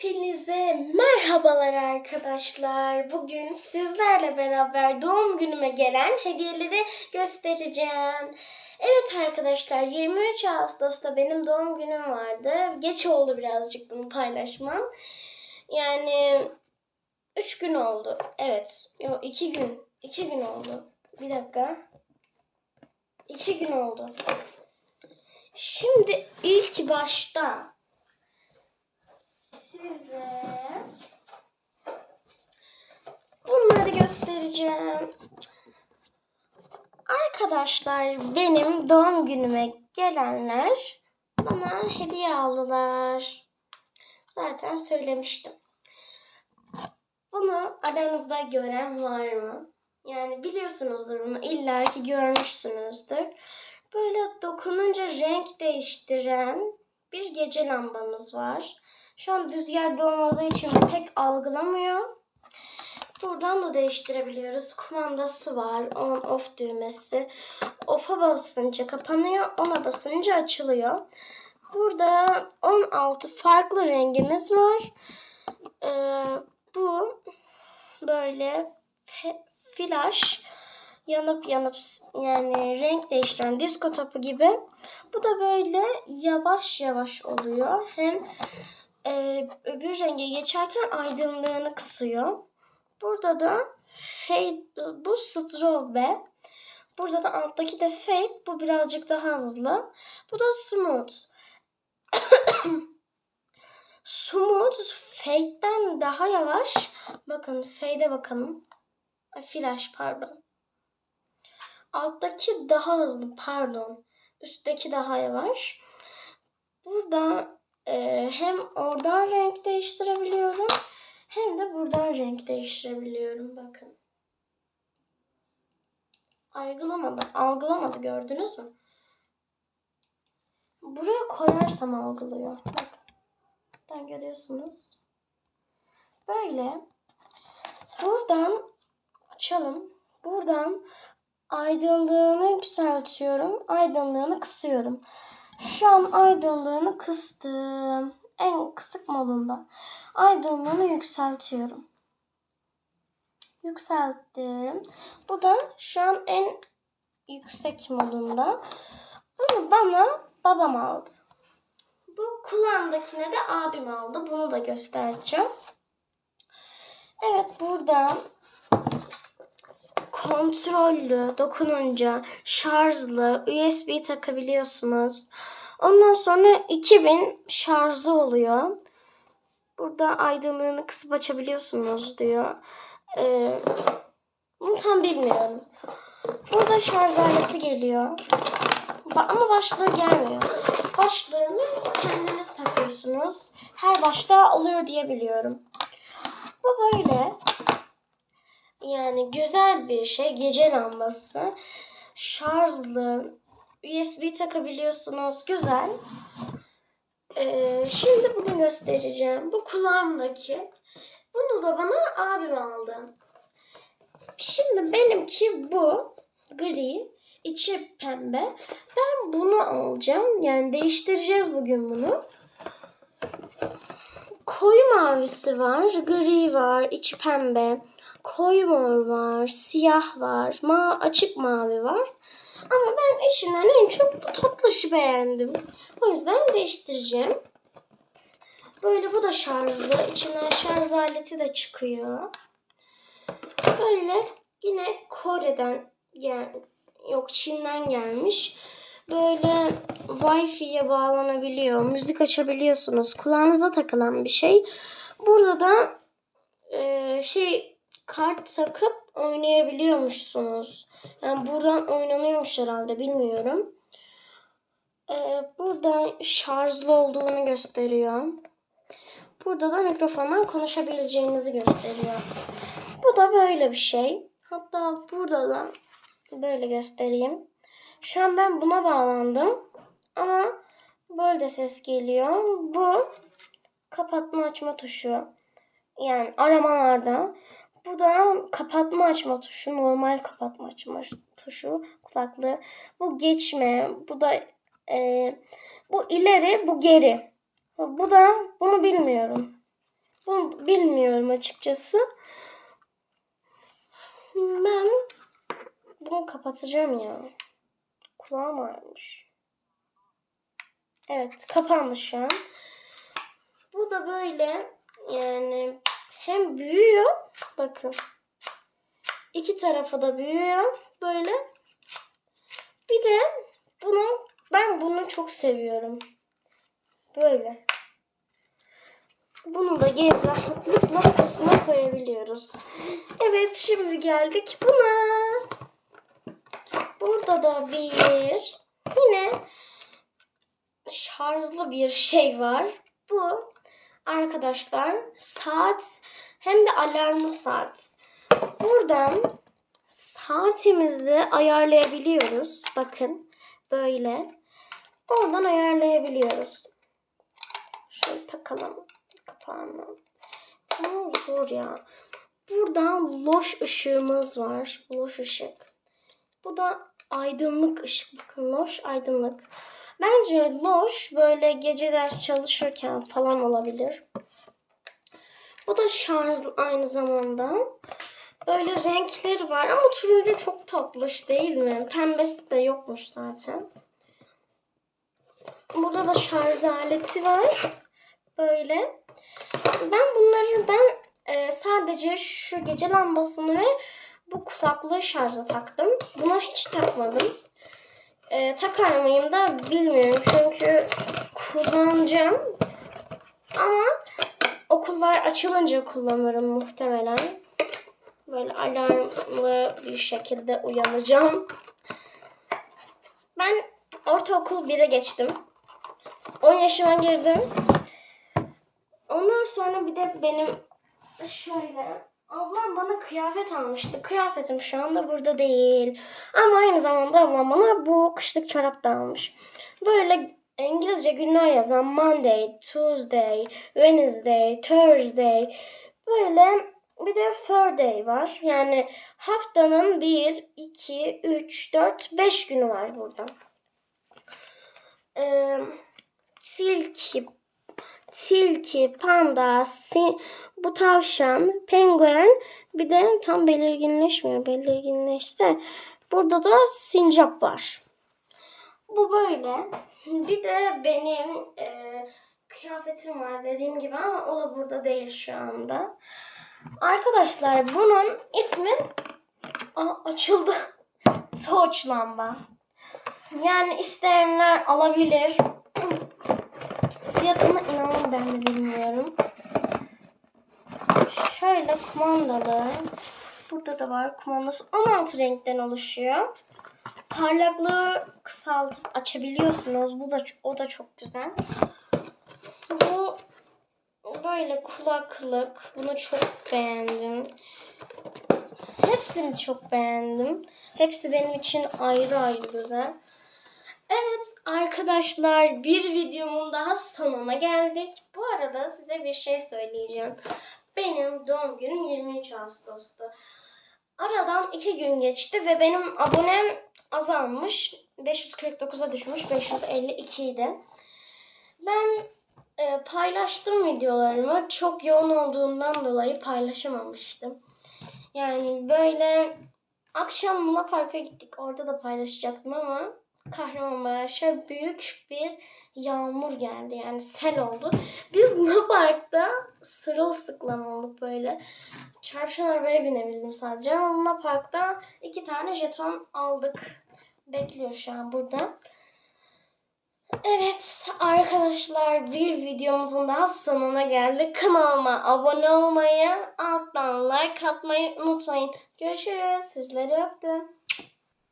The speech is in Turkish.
Hepinize merhabalar arkadaşlar. Bugün sizlerle beraber doğum günüme gelen hediyeleri göstereceğim. Evet arkadaşlar 23 Ağustos'ta benim doğum günüm vardı. Geç oldu birazcık bunu paylaşmam. Yani 3 gün oldu. Evet. Yok 2 gün. 2 gün oldu. Bir dakika. 2 gün oldu. Şimdi ilk başta size bunları göstereceğim. Arkadaşlar benim doğum günüme gelenler bana hediye aldılar. Zaten söylemiştim. Bunu aranızda gören var mı? Yani biliyorsunuzdur bunu illaki görmüşsünüzdür. Böyle dokununca renk değiştiren bir gece lambamız var. Şu an düz yerde olmadığı için pek algılamıyor. Buradan da değiştirebiliyoruz. Kumandası var. On off düğmesi. Off'a basınca kapanıyor. On'a basınca açılıyor. Burada 16 farklı rengimiz var. Ee, bu böyle flash yanıp yanıp yani renk değiştiren disko topu gibi. Bu da böyle yavaş yavaş oluyor. Hem e, öbür renge geçerken aydınlığını kısıyor. Burada da fade, bu strobe. Burada da alttaki de fade. Bu birazcık daha hızlı. Bu da smooth. smooth fade'den daha yavaş. Bakın fade'e bakalım. Flash pardon. Alttaki daha hızlı pardon. Üstteki daha yavaş. Burada e, hem oradan renk değiştirebiliyorum hem de buradan renk değiştirebiliyorum. Bakın. Algılamadı. Algılamadı gördünüz mü? Buraya koyarsam algılıyor. Bakın. Buradan görüyorsunuz. Böyle. Buradan açalım. Buradan aydınlığını yükseltiyorum. Aydınlığını kısıyorum. Şu an aydınlığını kıstım. En kısık modunda. Aydınlığını yükseltiyorum. Yükselttim. Bu da şu an en yüksek modunda. Bunu bana babam aldı. Bu kulağımdakine de abim aldı. Bunu da göstereceğim. Evet burada kontrollü, dokununca şarjlı, USB takabiliyorsunuz. Ondan sonra 2000 şarjı oluyor. Burada aydınlığını kısıp açabiliyorsunuz diyor. Ee, bunu tam bilmiyorum. Burada şarj aleti geliyor. Ba- Ama başlığı gelmiyor. Başlığını kendiniz takıyorsunuz. Her başlığa oluyor diye biliyorum. Bu böyle. Yani güzel bir şey. Gece lambası. Şarjlı. USB takabiliyorsunuz. Güzel. Ee, şimdi bunu göstereceğim. Bu kulağımdaki. Bunu da bana abim aldı. Şimdi benimki bu. Gri. içi pembe. Ben bunu alacağım. Yani değiştireceğiz bugün bunu. Koyu mavisi var. Gri var. içi pembe. Koyu mor var. Siyah var. Ma açık mavi var. Ama ben eşimden en çok bu tatlışı beğendim. O yüzden değiştireceğim. Böyle bu da şarjlı. İçinden şarj aleti de çıkıyor. Böyle yine Kore'den gel yok Çin'den gelmiş. Böyle Wi-Fi'ye bağlanabiliyor. Müzik açabiliyorsunuz. Kulağınıza takılan bir şey. Burada da e, şey kart takıp oynayabiliyormuşsunuz. Yani buradan oynanıyormuş herhalde bilmiyorum. Ee, burada şarjlı olduğunu gösteriyor. Burada da mikrofondan konuşabileceğinizi gösteriyor. Bu da böyle bir şey. Hatta burada da böyle göstereyim. Şu an ben buna bağlandım. Ama böyle de ses geliyor. Bu kapatma açma tuşu. Yani aramalarda. Bu da kapatma açma tuşu. Normal kapatma açma tuşu. Kulaklığı. Bu geçme. Bu da e, bu ileri bu geri. Bu da bunu bilmiyorum. düşünüyorum açıkçası. Ben bunu kapatacağım ya. Kulağım ağrımış. Evet kapandı şu an. Bu da böyle yani hem büyüyor bakın. İki tarafı da büyüyor böyle. Bir de bunu ben bunu çok seviyorum. Böyle. Bunu da gelip rahatlıkla kutusuna koyabiliyoruz. Evet şimdi geldik buna. Burada da bir yine şarjlı bir şey var. Bu arkadaşlar saat hem de alarmlı saat. Buradan saatimizi ayarlayabiliyoruz. Bakın böyle. Oradan ayarlayabiliyoruz. Şöyle takalım kapağını. Ama zor ya. Buradan loş ışığımız var. Loş ışık. Bu da aydınlık ışık. Bakın loş aydınlık. Bence loş böyle gece ders çalışırken falan olabilir. Bu da şarjlı aynı zamanda. Böyle renkleri var ama turuncu çok tatlış değil mi? Pembesi de yokmuş zaten. Burada da şarj aleti var. Böyle. Ben bunları ben e, sadece şu gece lambasını ve bu kulaklığı şarja taktım. Buna hiç takmadım. E, takar mıyım da bilmiyorum. Çünkü kullanacağım. Ama okullar açılınca kullanırım muhtemelen. Böyle alarmlı bir şekilde uyanacağım. Ben ortaokul 1'e geçtim. 10 yaşıma girdim. Ondan sonra bir de benim şöyle ablam bana kıyafet almıştı. Kıyafetim şu anda burada değil. Ama aynı zamanda ablam bana bu kışlık çorap da almış. Böyle İngilizce günler yazan Monday, Tuesday, Wednesday, Thursday böyle bir de Friday var. Yani haftanın 1, 2, 3, 4, 5 günü var burada. Ee, tilki, tilki, panda, si, bu tavşan, penguen bir de tam belirginleşmiyor. Belirginleşse burada da sincap var. Bu böyle. Bir de benim e, kıyafetim var dediğim gibi ama o da burada değil şu anda. Arkadaşlar bunun ismi Aa, açıldı. Torch lamba. Yani isteyenler alabilir. Fiyatını inanın ben de bilmiyorum. Şöyle kumandalı. Burada da var kumandası. 16 renkten oluşuyor. Parlaklığı kısaltıp açabiliyorsunuz. Bu da o da çok güzel. Bu böyle kulaklık. Bunu çok beğendim. Hepsini çok beğendim. Hepsi benim için ayrı ayrı güzel. Evet arkadaşlar bir videomun daha sonuna geldik. Bu arada size bir şey söyleyeceğim. Benim doğum günüm 23 Ağustos'tu. Aradan iki gün geçti ve benim abonem azalmış. 549'a düşmüş. 552 idi. Ben e, paylaştım videolarımı. Çok yoğun olduğundan dolayı paylaşamamıştım. Yani böyle akşam Luna Park'a gittik. Orada da paylaşacaktım ama Kahramanmaraş'a büyük bir yağmur geldi. Yani sel oldu. Biz Luna Park'ta sırılsıklam olduk böyle. Çarpışan arabaya binebildim sadece. Ama Luna Park'ta iki tane jeton aldık. Bekliyor şu an burada. Evet arkadaşlar bir videomuzun daha sonuna geldik. Kanalıma abone olmayı, alttan like atmayı unutmayın. Görüşürüz. Sizleri öptüm.